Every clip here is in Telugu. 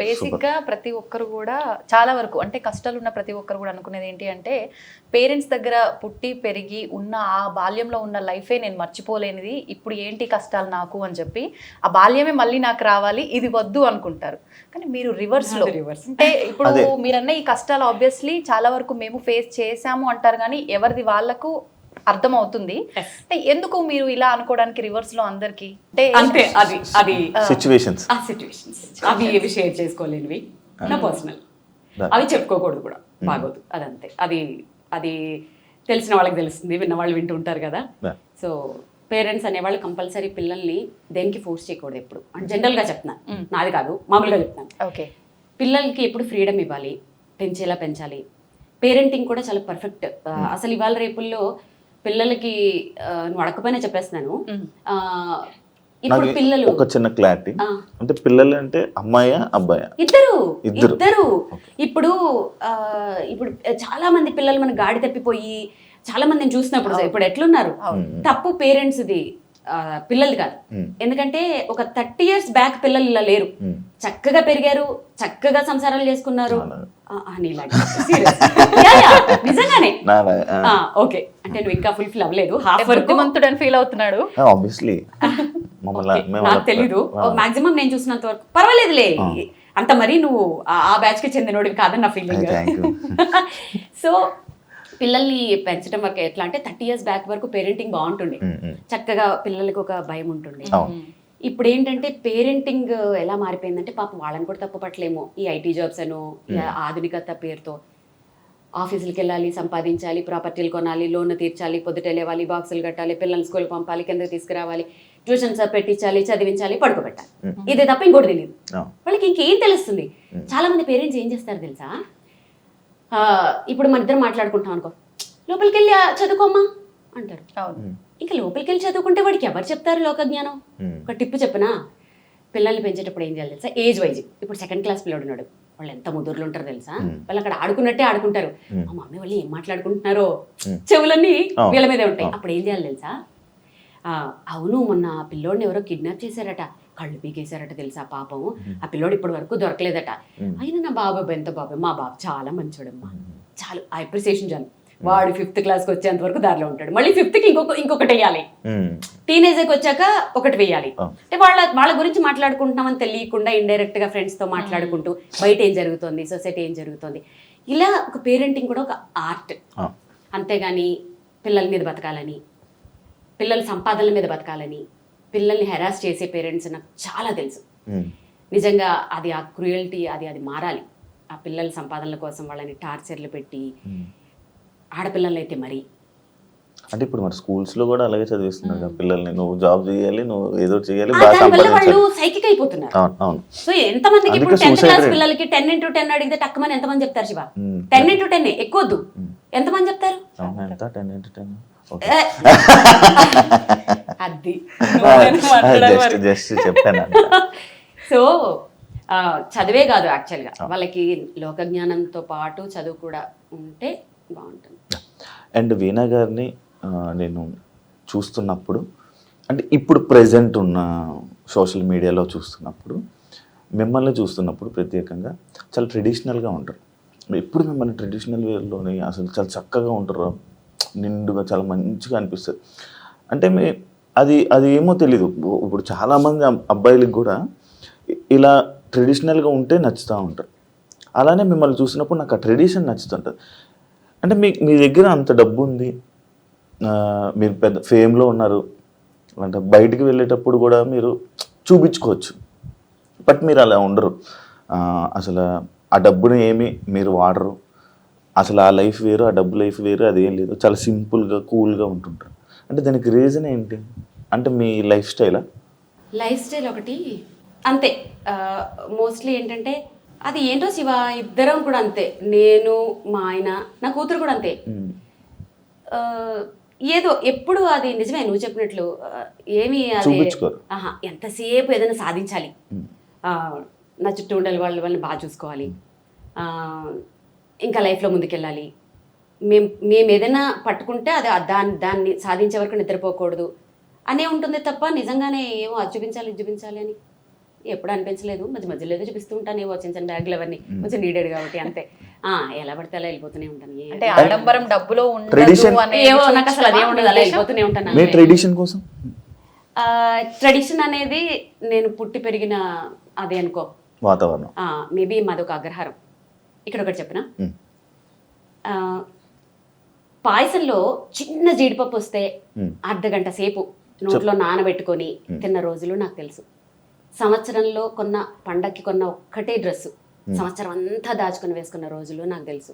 బేసిక్గా ప్రతి ఒక్కరు కూడా చాలా వరకు అంటే కష్టాలు ఉన్న ప్రతి ఒక్కరు కూడా అనుకునేది ఏంటి అంటే పేరెంట్స్ దగ్గర పుట్టి పెరిగి ఉన్న ఆ బాల్యంలో ఉన్న లైఫే నేను మర్చిపోలేనిది ఇప్పుడు ఏంటి కష్టాలు నాకు అని చెప్పి ఆ బాల్యమే మళ్ళీ నాకు రావాలి ఇది వద్దు అనుకుంటారు కానీ మీరు రివర్స్లో అది reverse. అంటే ఇప్పుడు. మీరన్న ఈ కష్టాలు ఆబ్వియస్లీ చాలా వరకు మేము ఫేస్ చేసాము అంటారు కానీ ఎవరిది వాళ్ళకు అర్థం అవుతుంది Yes. అంటే ఎందుకు మీరు ఇలా అనుకోవడానికి రివర్స్లో అందరికి? అంటే అంతే అది అది సిచ్యువేషన్స్ ఆ సిచ్యువేషన్స్ అవి ఏవి షేర్ చేసుకోలేనివి. నా పర్సనల్ అవి చెప్పుకోకూడదు కూడా. బాగోదు. అదంతే. అది అది తెలిసిన వాళ్ళకి తెలుస్తుంది. విన్న వాళ్ళు వింటూ ఉంటారు కదా. సో పేరెంట్స్ అనేవాళ్ళు కంపల్సరీ పిల్లల్ని దేనికి ఫోర్స్ చేయకూడదు ఎప్పుడు? అంటే జనరల్గా చెప్తున్నాను నాది కాదు మామూలుగా చెప్తాను ఓకే. పిల్లలకి ఎప్పుడు ఫ్రీడమ్ ఇవ్వాలి? పెంచేలా పెంచాలి. పేరెంటింగ్ కూడా చాలా పర్ఫెక్ట్ అసలు ఇవాళ రేపుల్లో పిల్లలకి ఆ, నువ్వు అడగకపోయినా చెప్పేస్తున్నాను. ఆ, ఇప్పుడు పిల్లలు. ఒక చిన్న క్లారిటీ. అంటే పిల్లలు అంటే అమ్మాయా అబ్బాయా? ఇద్దరు ఇద్దరు. ఇప్పుడు ఆ, ఇప్పుడు చాలా మంది పిల్లలు మన గాడి తప్పిపోయి చాలా మందిని చూసినప్పుడు ఇప్పుడు ఎట్లున్నారు? తప్పు పేరెంట్స్ ఇది పిల్లలు కాదు. ఎందుకంటే ఒక థర్టీ ఇయర్స్ బ్యాక్ పిల్లలు ఇలా లేరు. చక్కగా పెరిగారు చక్కగా సంసారాలు చేసుకున్నారు. నీలాగే. నిజంగానే. ఓకే. అంటే నువ్వు ఇంకా ఫుల్ఫిల్ అవ్వలేదు. హాఫ్ వరకు బుద్ధిమంతుడు అని ఫీల్ అవుతున్నాడు ఆబ్వియస్లీ నాకు తెలీదు. ఆ. మాక్సిమం నేను చూసినంత వరకు. పర్వాలేదులే. అంత మరీ నువ్వు ఆ- బ్యాచ్కి చెందినోడివి కాదని నా ఫీలింగ్. సో పిల్లల్ని పెంచడం వరకు ఎట్లా అంటే థర్టీ ఇయర్స్ బ్యాక్ వరకు పేరెంటింగ్ బాగుంటుండే. చక్కగా పిల్లలకి ఒక భయం ఉంటుండే. ఇప్పుడు ఏంటంటే పేరెంటింగ్ ఎలా మారిపోయిందంటే పాపం వాళ్ళని కూడా తప్పు పట్టలేము ఈ ఐటీ జాబ్స్ అను ఆధునికత పేరుతో. ఆఫీసులకి వెళ్ళాలి సంపాదించాలి ప్రాపర్టీలు కొనాలి లోన్ తీర్చాలి పొద్దుట లేవాలి బాక్సులు కట్టాలి పిల్లల్ని స్కూల్కి పంపాలి కిందకి తీసుకురావాలి ట్యూషన్స్ పెట్టించాలి చదివించాలి పడుకోబెట్టాలి. ఇదే తప్ప ఇంకోటి తెలియదు. వాళ్ళకి ఇంకేం తెలుస్తుంది? చాలా మంది పేరెంట్స్ ఏం చేస్తారు తెలుసా? ఆ, ఇప్పుడు మన ఇద్దరు మాట్లాడుకుంటాం అనుకో లోపలికి వెళ్ళి "ఆ, చదువుకోమ్మా అంటారు. అవును. ఇంకా లోపలికి వెళ్ళి చదువుకుంటే వాడికి ఎవరు చెప్తారు లోక జ్ఞానం ఉమ్. ఒక టిప్పు చెప్పనా? పిల్లల్ని పెంచేటప్పుడు ఏం చేయాలి తెలుసా? Age wise. ఇప్పుడు సెకండ్ క్లాస్ పిల్లడు ఉన్నాడు. వాళ్ళు ఎంత ముదురులు ఉంటారు తెలుసా? వాళ్ళు అక్కడ ఆడుకున్నట్టే ఆడుకుంటారు. మా మమ్మీ వాళ్ళు ఏం మాట్లాడుకుంటున్నారో? చెవులన్నీ. వీళ్ళ మీదే ఉంటాయి. అప్పుడు ఏం చేయాలి తెలుసా? ఆ, అవును మొన్న ఆ పిల్లోడిని ఎవరో కిడ్నాప్ చేశారట. కళ్ళు పీకేశారట తెలుసా పాపం. ఆ పిల్లోడు ఇప్పటి వరకు దొరకలేదట. అయినా నా బాబాయ్ ఎంత బాబాయ్ మా బాబు చాలా మంచోడమ్మా. చాలు. ఆ అప్రిసియేషన్ చాలు. వాడు ఫిఫ్త్ క్లాస్కి వచ్చేంత వరకు దారిలో ఉంటాడు. మళ్ళీ ఫిఫ్త్కి ఇంకొక ఇంకొకటి వేయాలి. ఉమ్. టీనేజ్కి వచ్చాక ఒకటి వేయాలి. అంటే వాళ్ళ వాళ్ళ గురించి మాట్లాడుకుంటున్నామని తెలియకుండా ఇండైరెక్ట్గా ఫ్రెండ్స్తో మాట్లాడుకుంటూ బయట ఏం జరుగుతుంది? సొసైటీ ఏం జరుగుతుంది? ఇలా ఒక పేరెంటింగ్ కూడా ఒక ఆర్ట్. అంతేగాని పిల్లల మీద బతకాలని పిల్లల సంపాదనల మీద బతకాలని పిల్లల్ని హెరాస్ చేసే పేరెంట్స్ నాకు చాలా తెలుసు. నిజంగా అది ఆ క్రూయల్టీ అది అది మారాలి. ఆ పిల్లల సంపాదనల కోసం వాళ్ళని టార్చర్లు పెట్టి ఉమ్. ఆడపిల్లలు అయితే మరి? అంటే ఇప్పుడు మరి స్కూల్స్లో కూడా అలాగే చదివిస్తున్నారు కదా పిల్లల్ని. నువ్వు జాబ్ చేయాలి నువ్వు ఏదో చేయాలి బాగా వాళ్ళు సైకిక్ అయిపోతున్నారు. అవును అవును. సో ఇప్పుడు అందుకే suicide క్లాస్ rate. పిల్లలకి టెన్ ఇంటూ టెన్ అడిగితే టక్కుమని ఎంతమంది చెప్తారు శివ. టెన్ ఇంటూ టెన్ ఎక్కువద్దు. ఎంతమంది చెప్తారు? అవునా ఎంత? Ten into ten okay. ఏ, అది. జస్ట్ జస్ట్ చెప్పాను అంతే. సో ఆ, చదివే కాదు యాక్చువల్గా వాళ్ళకి లోక జ్ఞానంతో పాటు చదువు కూడా ఉంటే బాగుంటుంది. అండ్ వీణా గారిని నేను చూస్తున్నప్పుడు అంటే ఇప్పుడు ప్రజెంట్ ఉన్న సోషల్ మీడియాలో చూస్తున్నప్పుడు మిమ్మల్ని చూస్తున్నప్పుడు ప్రత్యేకంగా చాలా ట్రెడిషనల్గా ఉంటారు. ఎప్పుడు మిమ్మల్ని ట్రెడిషనల్ వేలోని అసలు చాలా చక్కగా ఉంటారు. నిండుగా చాలా మంచిగా అనిపిస్తుంది. అంటే మీ అది అది ఏమో తెలీదు. ఇప్పుడు చాలామంది అబ్బాయిలకు కూడా ఇలా ట్రెడిషనల్గా ఉంటే నచ్చుతూ ఉంటారు. అలానే మిమ్మల్ని చూసినప్పుడు నాకు ఆ ట్రెడిషన్ నచ్చుతుంటుంది. అంటే మీ మీ దగ్గర అంత డబ్బు ఉంది మీరు పెద్ద ఫేమ్లో ఉన్నారు. అంటే బయటికి వెళ్ళేటప్పుడు కూడా మీరు చూపించుకోవచ్చు. బట్ మీరు అలా ఉండరు. అసలు ఆ డబ్బుని ఏమి మీరు వాడరు. అసలు ఆ లైఫ్ వేరు ఆ డబ్బు లైఫ్ వేరు అదేం లేదు. చాలా సింపుల్గా కూల్గా ఉంటుంటారు. అంటే దానికి రీజన్ ఏంటి? అంటే మీ లైఫ్ స్టైలా? లైఫ్ స్టైల్ ఒకటి. అంతే. మోస్ట్లీ ఏంటంటే అది ఏంటో శివ ఇద్దరం కూడా అంతే. నేను మా ఆయన నా కూతురు కూడా అంతే. ఏదో ఎప్పుడు అది నిజమే నువ్వు చెప్పినట్లు. ఏమి అది. ఆహా ఎంతసేపు ఏదైనా సాధించాలి. నా చుట్టూ ఉండే వాళ్ళ వాళ్ళని బాగా చూసుకోవాలి. ఇంకా లైఫ్లో ముందుకెళ్ళాలి. మేము మేము ఏదైనా పట్టుకుంటే అది దాన్ని దాన్ని సాధించే వరకు నిద్రపోకూడదు. అనే ఉంటుంది తప్ప నిజంగానే ఏమో అది చూపించాలి చూపించాలి అని ఎప్పుడు అనిపించలేదు. మధ్య మధ్యలో ఏదో చూపిస్తూ ఉంటాను ఏవో చిన్న చిన్న బ్యాగులు అవన్నీ. కొంచెం నీడెడ్ కాబట్టి అంతే. ఆ ఎలా పడితే అలా వెళ్ళిపోతూనే ఉంటాను. అంటే ఆడంబరం డబ్బులో నాకు అసలు అదే ఉండదు. అలా మీ వెళ్ళిపోతూనే ఉంటాను మీ ట్రెడిషన్ కోసం? ట్రెడిషన్ అనేది నేను పుట్టి పెరిగిన అదే అనుకో. వాతావరణం. మేబీ మాదొక అగ్రహారం. ఇక్కడ ఒకటి చెప్పనా? పాయసంలో చిన్న జీడిపప్పు వస్తే. అర్ధ గంట సేపు నోట్లో నానబెట్టుకొని తిన్న రోజులు నాకు తెలుసు. సంవత్సరంలో కొన్న పండక్కి కొన్న ఒక్కటే డ్రెస్సు సంవత్సరం అంతా దాచుకొని వేసుకున్న రోజులు నాకు తెలుసు.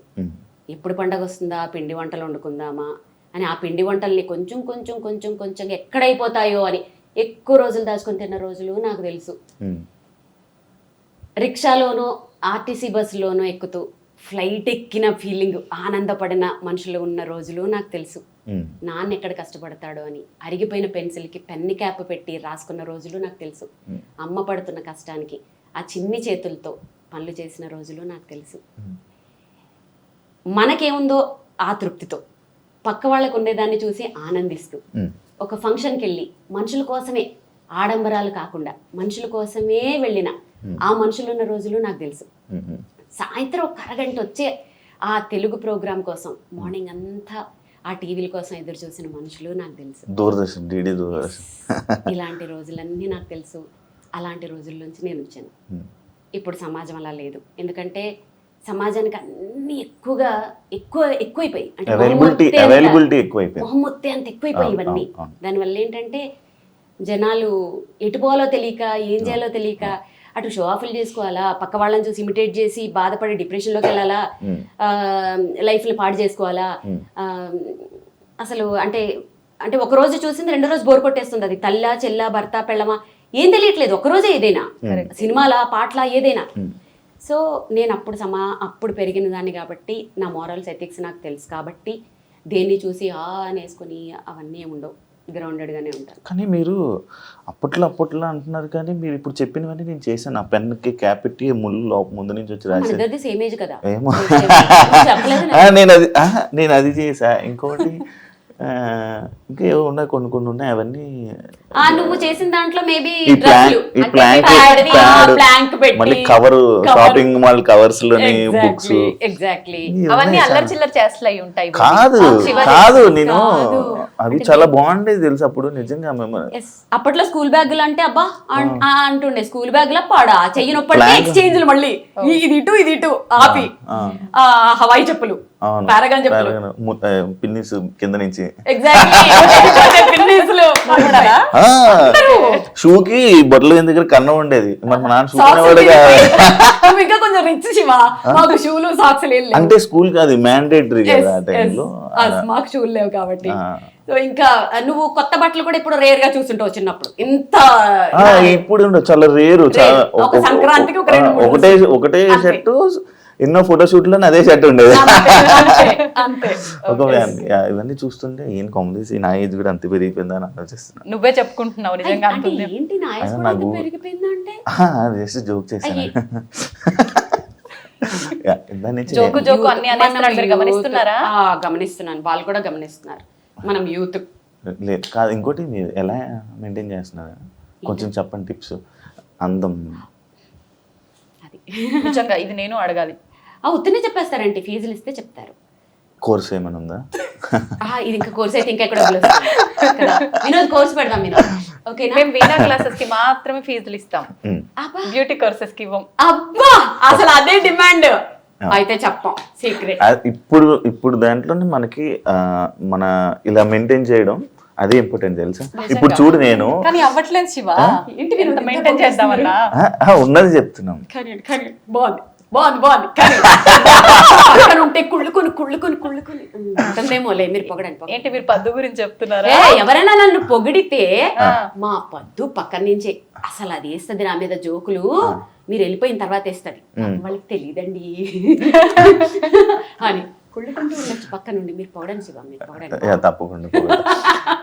ఎప్పుడు పండగ వస్తుందా పిండి వంటలు వండుకుందామా అని ఆ పిండి వంటల్ని కొంచెం కొంచెం కొంచెం కొంచెం ఎక్కడైపోతాయో అని ఎక్కువ రోజులు దాచుకొని తిన్న రోజులు నాకు తెలుసు. రిక్షాలోనో ఆర్టీసీ బస్సులోనో ఎక్కుతూ ఫ్లైట్ ఎక్కిన ఫీలింగ్ ఆనందపడిన మనుషులు ఉన్న రోజులు నాకు తెలుసు. నాన్న ఎక్కడ కష్టపడతాడో అని అరిగిపోయిన పెన్సిల్కి పెన్ని క్యాప్ పెట్టి రాసుకున్న రోజులు నాకు తెలుసు. అమ్మ పడుతున్న కష్టానికి ఆ చిన్ని చేతులతో పనులు చేసిన రోజులు నాకు తెలుసు. మనకేముందో ఆ తృప్తితో పక్క వాళ్ళకు ఉండేదాన్ని చూసి ఆనందిస్తూ. ఒక ఫంక్షన్కి వెళ్ళి మనుషుల కోసమే ఆడంబరాలు కాకుండా మనుషుల కోసమే వెళ్ళిన ఆ మనుషులు ఉన్న రోజులు నాకు తెలుసు. సాయంత్రం ఒక అరగంట వచ్చే ఆ తెలుగు ప్రోగ్రామ్ కోసం మార్నింగ్ అంతా ఆ టీవీల కోసం ఎదురు చూసిన మనుషులు నాకు తెలుసు. దూరదర్శన్ డిడి దూరదర్శన్. ఇలాంటి రోజులన్నీ నాకు తెలుసు. అలాంటి రోజుల నుంచి నేను వచ్చాను. ఉమ్. ఇప్పుడు సమాజం అలా లేదు. ఎందుకంటే సమాజానికి అన్ని ఎక్కువగా ఎక్కువ ఎక్కువైపోయి అంటే మొహమ్మొత్తే అంత- ఎక్కువైపోయి ఇవన్నీ. దానివల్ల ఏంటంటే జనాలు ఎటు పోవాలో తెలియక ఏం చేయాలో తెలియక అటు షో ఆఫ్లు చేసుకోవాలా? పక్క వాళ్ళని చూసి ఇమిటేట్ చేసి బాధపడి డిప్రెషన్లోకి వెళ్ళాలా. లైఫ్ని పాడు చేసుకోవాలా? అసలు అంటే అంటే ఒక రోజు చూసింది రెండో రోజు బోర్ కొట్టేస్తుంది. అది తల్లా చెల్లా భర్త పెళ్ళమా? ఏం తెలియట్లేదు. ఒక రోజే ఏదైనా. సినిమాలా పాటలా ఏదైనా. సో నేను అప్పుడు సమా అప్పుడు పెరిగిన దాన్ని కాబట్టి నా మోరల్స్ ఎథిక్స్ నాకు తెలుసు కాబట్టి దేన్ని చూసి ఆ అనేసుకొని అవన్నీ ఉండవు. గ్రౌండెడ్గానే ఉంటాను కానీ మీరు అప్పట్లో అప్పట్లో అంటున్నారు కానీ మీరు ఇప్పుడు చెప్పినవన్నీ నేను చేశాను. ఆ పెన్కి క్యాప్ పెట్టి ముళ్ళు లోప ముందు నుంచి వచ్చి రాశాను ఇద్దరిది సేమ్ ఏజ్ కదా. ఏమో. నేను అది నేను అది చేసా ఇంకోటి ఇంకా ఏవో ఉన్నాయి కొన్ని కొన్ని ఉన్నాయి అవన్నీ ఆ నువ్వు చేసిన దాంట్లో మేబీ ఈ ప్లాంక్ ఈ ప్లాంక్ ప్యాడ్ ప్లాంక్ పెట్టి మళ్ళీ కవర్ షాపింగ్ మాల్ కవర్స్లోని బుక్స్. ఎగ్జాక్ట్లీ అవన్నీ అల్లరి చిల్లర ఉంటాయి. కాదు. కాదు నేను కాదు. అవి చాలా బాగుండేది తెలుసు అప్పుడు నిజంగా మేము అప్పట్లో స్కూల్ బ్యాగులు అంటే అబ్బా అన్- ఆ. అంటుండే స్కూల్ బ్యాగుల పాడా చెయ్యి నొప్పి. ఎక్స్చేంజ్లు మళ్ళీ. ఈ- ఇది ఇటు ఇది ఇటు ఆపి. ఆ, ఆ హవాయి చెప్పులు. పారాగాన్ చెప్పులు. పిన్నిస్ కింద నుంచి. షూకి బొట్టల దగ్గర కన్నం ఉండేది. మరి మా నాన్న చూసుకునేవాడుగా నువ్వు ఇంకా కొంచెం రిచ్ శివ. మాకు షూలు సాక్స్ లేవు. అంటే స్కూల్ కాదు మ్యాండేటరీ కదా ఆ టైంలో. మాకు షూలు లేవు కాబట్టి. సో ఇంకా నువ్వు కొత్త బట్టలు కూడా ఇప్పుడు రేర్గా చూస్తుంటావు చిన్నప్పుడు. ఇంత ఇప్పుడు చాలా రేరు చాలా Rare. ఒక సంక్రాంతికి ఒకటే ఒకటే షర్ట్ ఎన్నో ఫోటోషూట్లో అదే షర్ట్ ఉండేది. ఒక ఇవన్నీ చూస్తుంటే ఏం కామెడీ నా ఏజ్ కూడా అంత పెరిగిపోయిందని ఆలోచిస్తున్నాను నువ్వే చెప్పుకుంటున్నావు నిజంగా నాకు- జస్ట్ జోక్ చేశాను. జోకు జోకు అన్ని గమనిస్తున్నారా? ఆ, గమనిస్తున్నాను. వాళ్ళు కూడా గమనిస్తున్నారు. మనం యూత్. లేదు కాదు ఇంకోటి మీరు ఎలా మెయింటైన్ చేస్తున్నారు? కొంచెం చెప్పండి టిప్స్ అందం. అది. నిజంగా ఇది నేను అడగాలి. ఆ ఉత్తనే చెప్పేస్తారంటే ఫీజులు ఇస్తే చెప్తారు. కోర్స్ ఏమైనా ఉందా? ఆ, ఇది ఇంకా కోర్స్ అయితే ఇంకా ఎక్కడ వినోద్ కోర్స్ పెడదాం వినోద్. ఓకేనా? మేము వీణా క్లాసెస్కి మాత్రమే ఫీజులు ఇస్తాం. బ్యూటీ కోర్సెస్కి ఇవ్వం. అబ్బా! అసలు అదే డిమాండ్. అయితే చెప్పం. సీక్రెట్. ఇప్పుడు ఇప్పుడు దాంట్లోనే మనకి మన ఇలా మెయింటైన్ చేయడం అదే ఇంపార్టెంట్ తెలుసా? ఇప్పుడు చూడు నేను. కానీ అవ్వట్లేదు శివ. మీరు ఇంత మెయింటైన్ చేద్దామన్నా? ఉన్నది చెప్తున్నాం. బాగుంది. బాగుంది బాగుంది. కానీ పక్కన ఉంటే కుళ్ళుకొని కుళ్ళుకొని కుళ్ళుకొని ఉంటుందేమోలే మీరు పొగడండి. ఏంటి మీరు పద్దు గురించి చెప్తున్నారా? ఏ, ఎవరైనా నన్ను పొగిడితే మా పద్దు పక్కన నుంచి. అసలు అది వేస్తుంది నా మీద జోకులు. మీరు వెళ్ళిపోయిన తర్వాత వేస్తుంది. వాళ్ళకి తెలియదండి. అని. కుళ్ళుకుంటూ ఉండొచ్చు పక్క నుండి మీరు పొగడండి శివ మీరు పొగడండి. తప్పకుండా